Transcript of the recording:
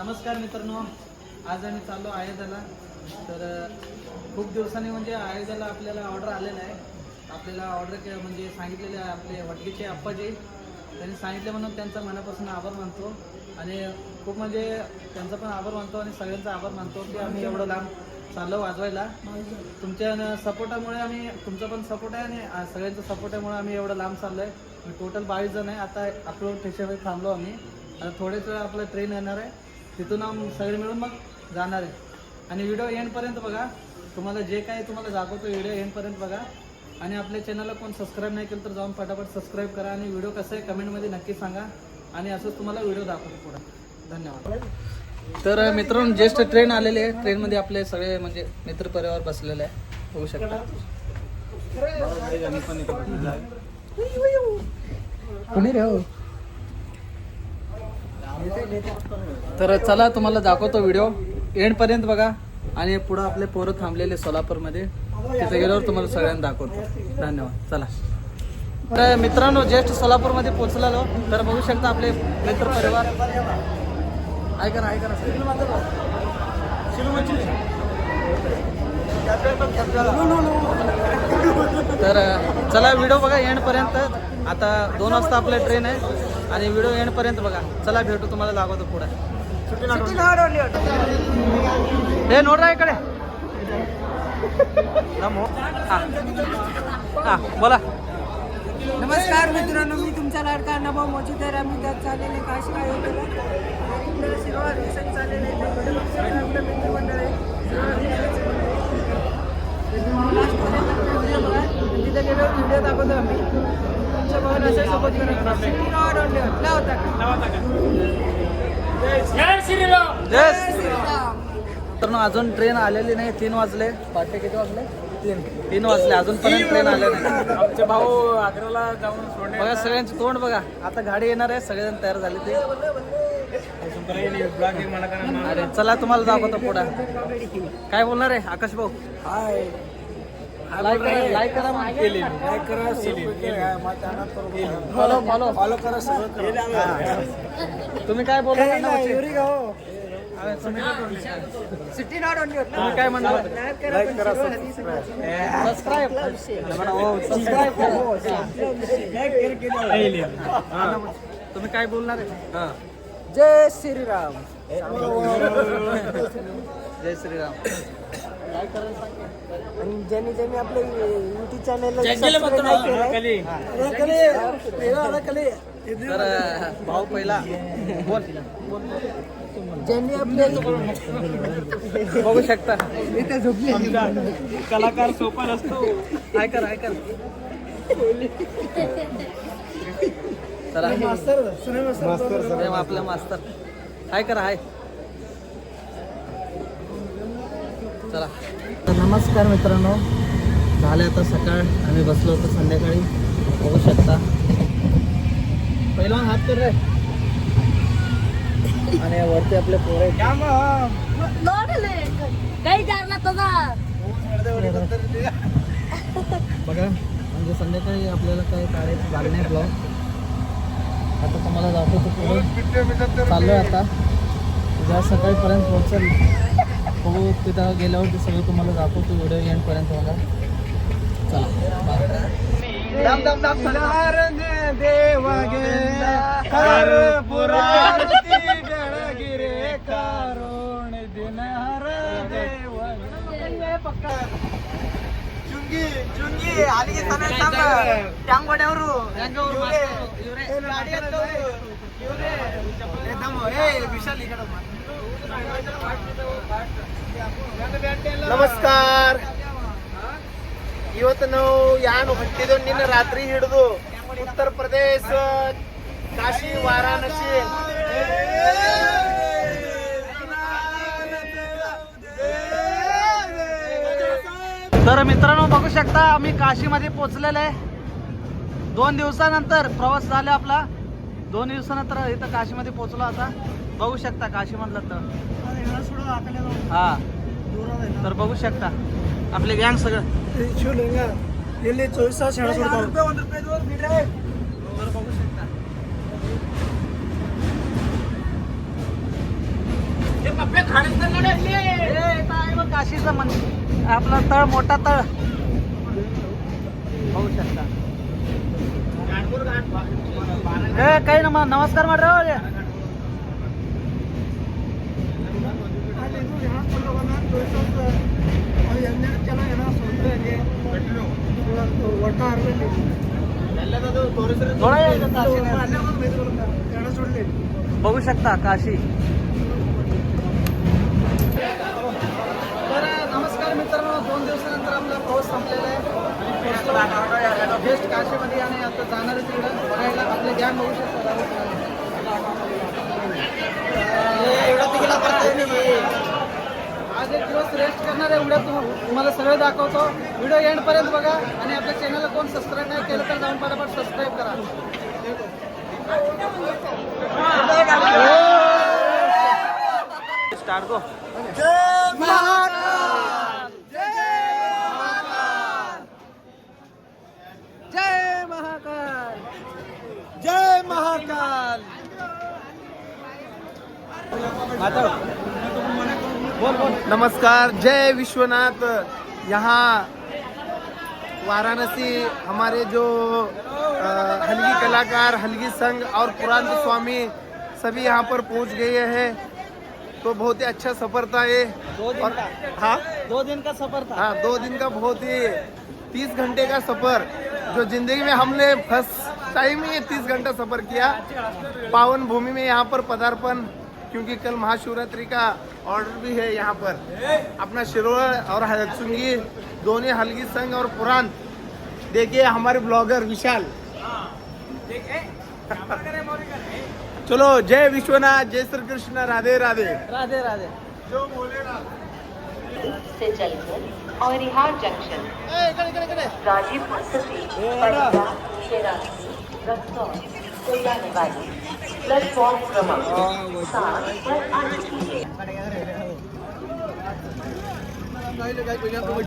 नमस्कार मित्रांनो. आज आम्ही चाललो आयोध्याला. तर खूप दिवसांनी म्हणजे आयोध्याला आपल्याला ऑर्डर आलेला आहे. आपल्याला ऑर्डर के म्हणजे आहे आपले वटकीचे अप्पाजी त्यांनी सांगितले म्हणून त्यांचा मनापासून आभार मानतो. आणि खूप म्हणजे त्यांचा पण आभार मानतो आणि सगळ्यांचा आभार मानतो की आम्ही एवढं लांब चाललो वाजवायला. तुमच्या सपोर्टामुळे आम्ही तुमचा पण सपोर्ट आहे आणि आ, सगळ्यांचा सपोर्टामुळे आम्ही एवढं लांब चाललो आहे टोटल बावीस जण आहे. आता आपलं स्टेशनवर थांबलो आम्ही. आता थोडेच वेळ आपलं ट्रेन येणार आहे. तिथून आम्ही सगळे मिळून मग जाणार आहे. आणि व्हिडिओ एंडपर्यंत बघा तुम्हाला जे काय तुम्हाला दाखवतो व्हिडिओ एंडपर्यंत बघा. आणि आपल्या चॅनलला कोण सबस्क्राईब नाही केलं तर जाऊन पटापट सबस्क्राईब करा आणि व्हिडिओ कसं आहे कमेंटमध्ये नक्की सांगा. आणि असंच तुम्हाला व्हिडिओ दाखवतो पुढे. धन्यवाद. तर मित्रांनो ज्येष्ठ ट्रेन आलेले आहे ट्रेनमध्ये आपले सगळे म्हणजे मित्र परिवार बसलेले आहे होऊ शकता. कोणी रे हो? तर चला तुम्हाला दाखवतो व्हिडिओ एंड पर्यंत बघा. आणि पुढं आपले पोरं थांबलेले सोलापूरमध्ये. तिथे गेल्यावर तुम्हाला सगळ्यांना दाखवतो. धन्यवाद. चला. तर मित्रांनो ज्येष्ठ सोलापूरमध्ये पोहोचलेलो. तर बघू शकता आपले मित्र परिवार. ऐका ना ऐका ना. तर चला व्हिडिओ बघा एंडपर्यंत. आता दोन वाजता आपलं ट्रेन आहे. आणि व्हिडिओ एंडपर्यंत बघा. चला भेटू तुम्हाला दाखवतो पुढे. हे नोड इकडे. हा. हा बोला. नमस्कार मित्रांनो मी तुमचा लाडका अण्णाभाऊ मोचीदार आम्ही त्यात चाललेले काशी काय होतं रिसेट चाललेलं आहे. आपलं मित्रमंडळ. तिथे गेल्यावर व्हिडिओ दाखवतो आम्ही. तर अजून ट्रेन आलेली नाही. तीन वाजले. पाटे किती वाजले? तीन. तीन वाजले. अजून पर्यंत ट्रेन आले नाही. आमचे भाऊ आग्र्याला जाऊन सोडणे बघा सगळ्यांचे तोंड बघा. आता गाडी येणार आहे. सगळेजण तयार झाले ते. अरे चला तुम्हाला दाखवतो पुढे. काय बोलणार आहे? आकाश भाऊ. हाय लाईक करा लाईक करा मग. लाईक करा फॉलो फॉलो फॉलो करा सगळं करा. तुम्ही काय? अरे, तुम्ही सिटी नॉट ऑन तुम्ही काय म्हणणार लाईक करा सबस्क्राईब सबस्क्राईब करा तुम्ही काय बोलणार आहे? जय श्रीराम. जय श्रीराम. आणि ज्यांनी ज्यांनी आपलं युट्यूब चॅनल तर भाऊ पहिला. बोल. ज्यांनी आपले बघू शकता. इथे झोपले. कलाकार सोपा नसतो. ऐका ऐका चला. प्रेम आपलं मास्तर. हाय करा हाय. चला. तर नमस्कार मित्रांनो. झाले आता सकाळ. आम्ही बसलो होतो संध्याकाळी. बघू शकता. पहिला हात कर रे. आणि वरती आपले पोरे काही बघा म्हणजे संध्याकाळी आपल्याला काय काढायचं नाही ब्लॉग आता तुम्हाला दाखवतो पुढे. चाललोय आता. उद्या सकाळीपर्यंत पोहोचेल. बघू तिथं गेल्यावर ते सगळं तुम्हाला दाखवतो व्हिडिओ एंडपर्यंत बघा चला दम दम दम देवा हर पुराती गिरे कारोण दिन हर देव ಅಲ್ಲಿಗೆ ಟ್ಯಾಂಗೋಡೆ ಅವರು ನಮಸ್ಕಾರ ಇವತ್ತು ನಾವು ಯಾನು ಹೊಟ್ಟಿದ್ದು ನಿನ್ನ ರಾತ್ರಿ ಹಿಡಿದು ಉತ್ತರ ಪ್ರದೇಶ ಕಾಶಿ ವಾರಾಣಸಿ तर मित्रांनो बघू शकता आम्ही काशीमध्ये पोचलेलं आहे. दोन दिवसानंतर प्रवास झाला आपला. दोन दिवसानंतर इथं काशीमध्ये पोचलो आता. बघू शकता काशीमधलं तर. हा. तर बघू शकता. आपले गँग सगळं. चोवीस ಚೋಯ್ಸ್ बघू शकता. काशीचं मंदिर? आपला तळ मोठा तळ. बघू शकता. हे काही नम नमस्कार थोडा यायचं काशीने. बघू शकता काशी तर नमस्कार मित्रांनो दोन दिवसानंतर आपला पाऊस संपलेला आहे बेस्ट काशीमध्ये आणि आता जाणार आहे तिकडं बघायला आपले गॅन बघू शकता आज एक दिवस करणार आहे उद्या तुम- तुम्हाला सगळं दाखवतो. व्हिडिओ एंड पर्यंत बघा आणि आपल्या चॅनलला कोण सबस्क्राईब नाही केलं तर जाऊन पटापट सबस्क्राईब करा. स्टार्ट गो जय महाकाल. जय महाकाल. बोल नमस्कार जय विश्वनाथ। यहाँ वाराणसी हमारे जो अ, हलगी कलाकार हलगी संघ और पुरांत स्वामी सभी यहाँ पर पहुँच गए हैं। तो बहुत ही अच्छा सफ़र था ये। दो दिन और का। हाँ? दो दिन का सफ़र था। हाँ दो दिन का बहुत ही तीस घंटे का सफ़र जो ज़िंदगी में हमने फ़र्स्ट टाइम ही तीस घंटा सफ़र किया। पावन भूमि में यहाँ पर पदार्पण क्योंकि कल महाशिवरात्रि का ऑर्डर भी है यहाँ पर। अपना शिरोळ और हलसुंगी दोनों हलगी संघ और पुराण। देखिए हमारे ब्लॉगर विशाल। चलो जय विश्वनाथ जय श्री कृष्ण राधे राधे। राधे राधे। जो बोले से चलकर औरिहार जंक्शन। गाजीपुर सिटी बलिया शेरावती रक्सौल को जाने वाली प्लेटफॉर्म क्रमांक सात पर